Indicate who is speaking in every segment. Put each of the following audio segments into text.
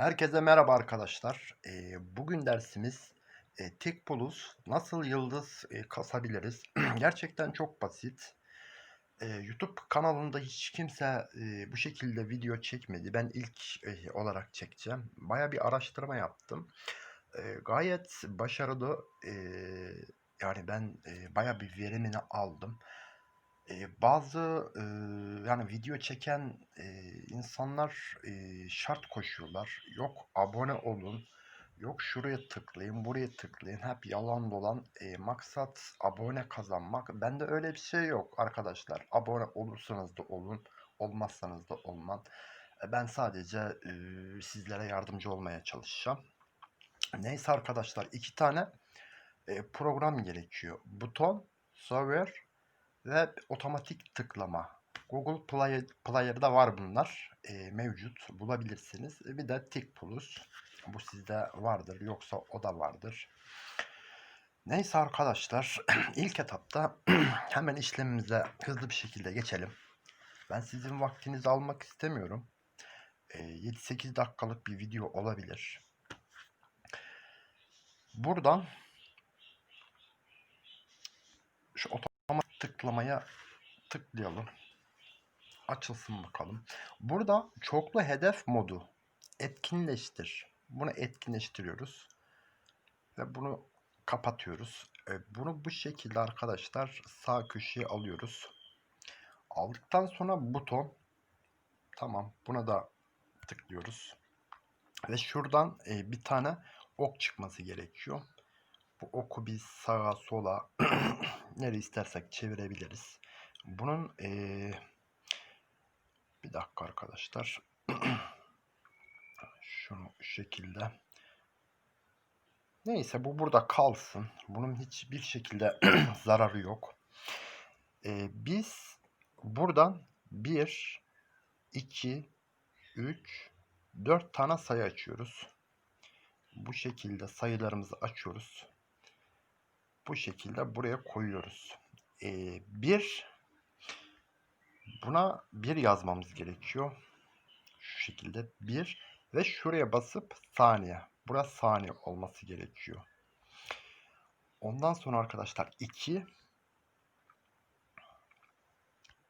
Speaker 1: Herkese merhaba arkadaşlar. Eee, bugün dersimiz e, Tekpulus nasıl yıldız e, kasabiliriz? Gerçekten çok basit. Eee, YouTube kanalında hiç kimse e, bu şekilde video çekmedi. Ben ilk e, olarak çekeceğim. Baya bir araştırma yaptım. E, gayet başarılı. E, yani ben e, baya bir verimini aldım. Eee, bazı, ııı, yani video çeken, eee, insanlar, eee, şart koşuyorlar. Yok abone olun, yok şuraya tıklayın, buraya tıklayın. Hep yalan dolan. Eee, maksat abone kazanmak. Bende öyle bir şey yok arkadaşlar. Abone olursanız da olun, olmazsanız da olmam. E, ben sadece, ııı, sizlere yardımcı olmaya çalışacağım. Neyse arkadaşlar 2 tane, eee, program gerekiyor. Buton, Server ve otomatik tıklama. Google Play Player'da var bunlar. Eee, mevcut. Bulabilirsiniz. Bir de Tikpulus. Bu sizde vardır. Yoksa o da vardır. Neyse arkadaşlar. ilk etapta hemen işlemimize hızlı bir şekilde geçelim. Ben sizin vaktinizi almak istemiyorum. Eee, 7-8 dakikalık bir video olabilir. Buradan şu otomatik tıklamaya tıklayalım. Açılsın bakalım. Burada çoklu hedef modu etkinleştir. Bunu etkinleştiriyoruz. Ve bunu kapatıyoruz. E, bunu bu şekilde arkadaşlar sağ köşeye alıyoruz. Aldıktan sonra buton. Tamam. Buna da tıklıyoruz. Ve şuradan e, bir tane ok çıkması gerekiyor. Bu oku biz sağa sola nereye istersek çevirebiliriz. Bunun eee, bir dakika arkadaşlar. Şunu şu şekilde. Neyse bu burada kalsın. Bunun hiçbir şekilde zararı yok. Eee, biz buradan 1, 2, 3, 4 tane sayı açıyoruz. Bu şekilde sayılarımızı açıyoruz. Bu şekilde buraya koyuyoruz. Ee, bir buna bir yazmamız gerekiyor. Şu şekilde bir ve şuraya basıp saniye. Burası saniye olması gerekiyor. Ondan sonra arkadaşlar 2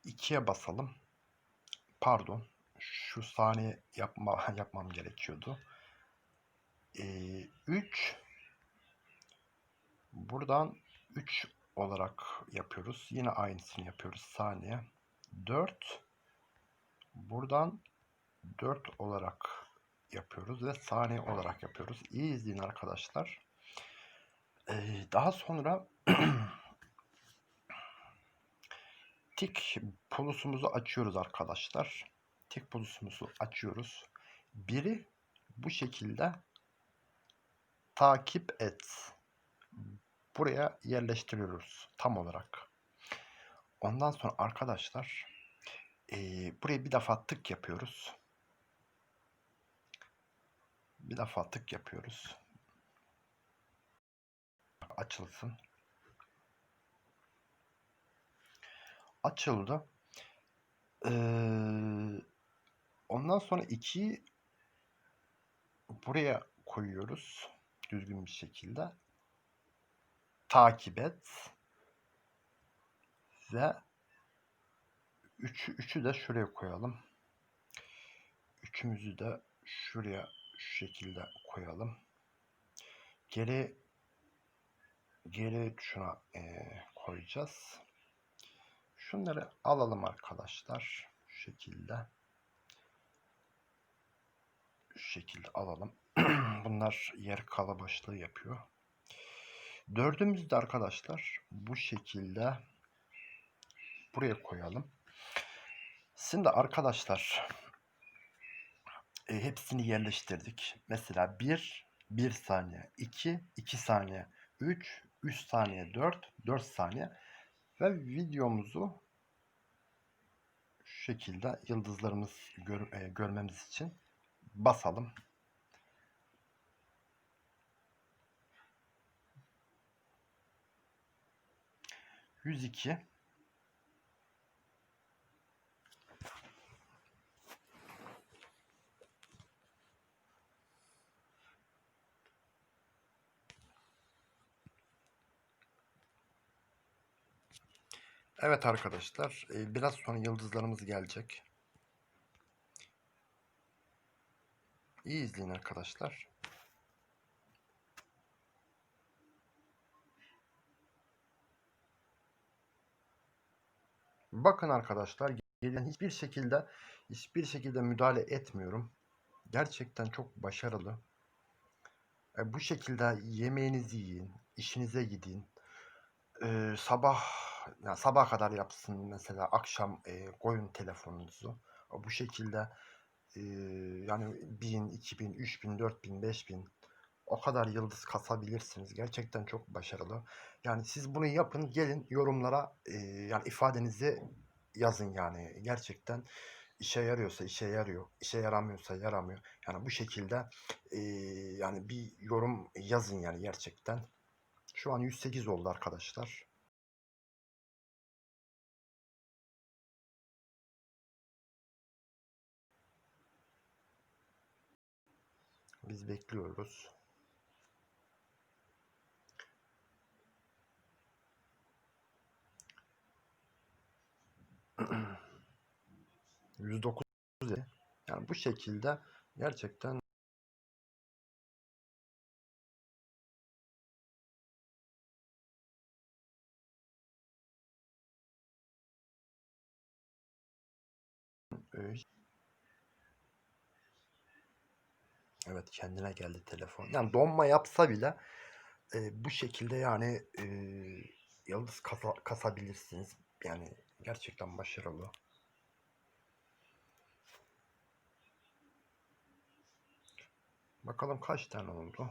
Speaker 1: 2'ye basalım. Pardon. Şu saniye yapma yapmam gerekiyordu. 3 buradan 3 olarak yapıyoruz. Yine aynısını yapıyoruz saniye. 4 buradan 4 olarak yapıyoruz ve saniye olarak yapıyoruz. İyi izleyin arkadaşlar. Ee, daha sonra tik pulusumuzu açıyoruz arkadaşlar. Tik pulusumuzu açıyoruz. Biri bu şekilde takip et. Buraya yerleştiriyoruz tam olarak. Ondan sonra arkadaşlar e, buraya bir defa tık yapıyoruz. Bir defa tık yapıyoruz. Açılsın. Açıldı. Ee, ondan sonra iki buraya koyuyoruz düzgün bir şekilde takip et ve üçü, üçü de şuraya koyalım. Üçümüzü de şuraya şu şekilde koyalım. Geri geri şuna e, koyacağız. Şunları alalım arkadaşlar. Şu şekilde. Şu şekilde alalım. Bunlar yer kalabaşlığı yapıyor. Dördümüzü de arkadaşlar bu şekilde buraya koyalım. Şimdi arkadaşlar e, hepsini yerleştirdik. Mesela 1 1 saniye, 2 2 saniye, 3 3 saniye, 4 4 saniye ve videomuzu şu şekilde yıldızlarımız gör, e, görmemiz için basalım. 102 Evet arkadaşlar, e, biraz sonra yıldızlarımız gelecek. İyi izleyin arkadaşlar. Bakın arkadaşlar, gelen hiçbir şekilde hiçbir şekilde müdahale etmiyorum. Gerçekten çok başarılı. E, bu şekilde yemeğinizi yiyin, işinize gidin. E, sabah yani sabah kadar yapsın mesela akşam e, koyun telefonunuzu. Bu şekilde e, yani 1000, 2000, 3000, 4000, 5000 o kadar yıldız kasabilirsiniz. Gerçekten çok başarılı. Yani siz bunu yapın, gelin yorumlara e, yani ifadenizi yazın yani. Gerçekten işe yarıyorsa işe yarıyor, işe yaramıyorsa yaramıyor. Yani bu şekilde e, yani bir yorum yazın yani gerçekten. Şu an 108 oldu arkadaşlar. Biz bekliyoruz. %9 yani bu şekilde gerçekten Evet kendine geldi telefon. Yani donma yapsa bile e, bu şekilde yani e, yıldız kasa, kasabilirsiniz. Yani gerçekten başarılı. Bakalım kaç tane oldu.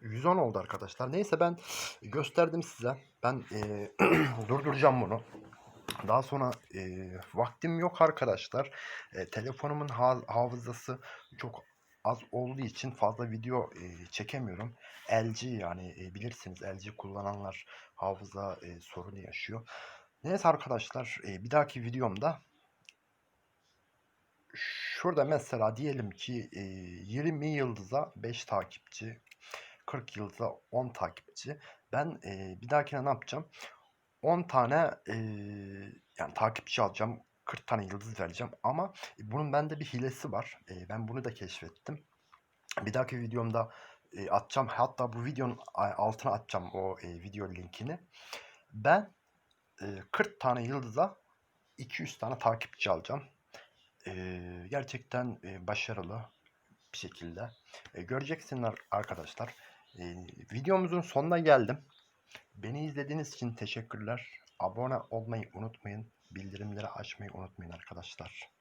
Speaker 1: 110 oldu arkadaşlar. Neyse ben gösterdim size. Ben e, durduracağım bunu. Daha sonra e, vaktim yok arkadaşlar. E, telefonumun ha hafızası çok az olduğu için fazla video e, çekemiyorum. LG yani e, bilirsiniz LG kullananlar hafıza e, sorunu yaşıyor. Neyse arkadaşlar e, bir dahaki videomda şurada mesela diyelim ki e, 20 yıldıza 5 takipçi 40 yıldıza 10 takipçi. Ben e, bir dahakine ne yapacağım? 10 tane e, yani takipçi alacağım. 40 tane yıldız vereceğim. Ama bunun bende bir hilesi var. E, ben bunu da keşfettim. Bir dahaki videomda e, atacağım. Hatta bu videonun altına atacağım o e, video linkini. Ben e, 40 tane yıldıza 200 tane takipçi alacağım. E, gerçekten e, başarılı bir şekilde. E, göreceksiniz arkadaşlar. E, videomuzun sonuna geldim. Beni izlediğiniz için teşekkürler. Abone olmayı unutmayın. Bildirimleri açmayı unutmayın arkadaşlar.